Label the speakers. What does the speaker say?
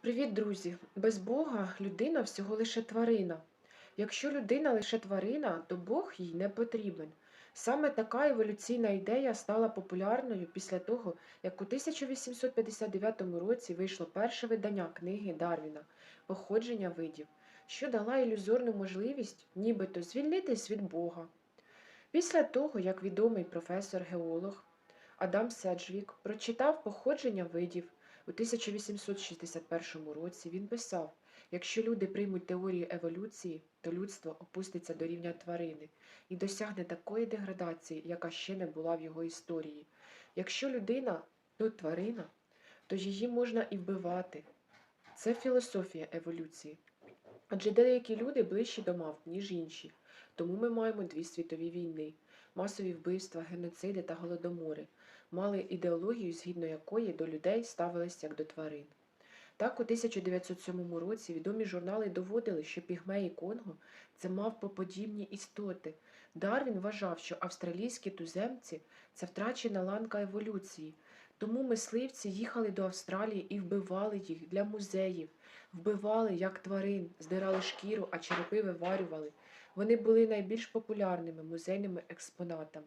Speaker 1: Привіт, друзі! Без Бога людина всього лише тварина. Якщо людина лише тварина, то Бог їй не потрібен. Саме така еволюційна ідея стала популярною після того, як у 1859 році вийшло перше видання книги Дарвіна Походження видів, що дала ілюзорну можливість нібито звільнитись від Бога. Після того, як відомий професор-геолог Адам Седжвік прочитав походження видів у 1861 році, він писав: якщо люди приймуть теорію еволюції, то людство опуститься до рівня тварини і досягне такої деградації, яка ще не була в його історії. Якщо людина то тварина, то її можна і вбивати. Це філософія еволюції. Адже деякі люди ближчі до мавп, ніж інші. Тому ми маємо дві світові війни, масові вбивства, геноциди та голодомори, мали ідеологію, згідно якої до людей ставились як до тварин. Так, у 1907 році відомі журнали доводили, що пігмеї Конго це мавпоподібні істоти. Дарвін вважав, що австралійські туземці це втрачена ланка еволюції. Тому мисливці їхали до Австралії і вбивали їх для музеїв, вбивали як тварин, здирали шкіру, а черепи виварювали. Вони були найбільш популярними музейними експонатами.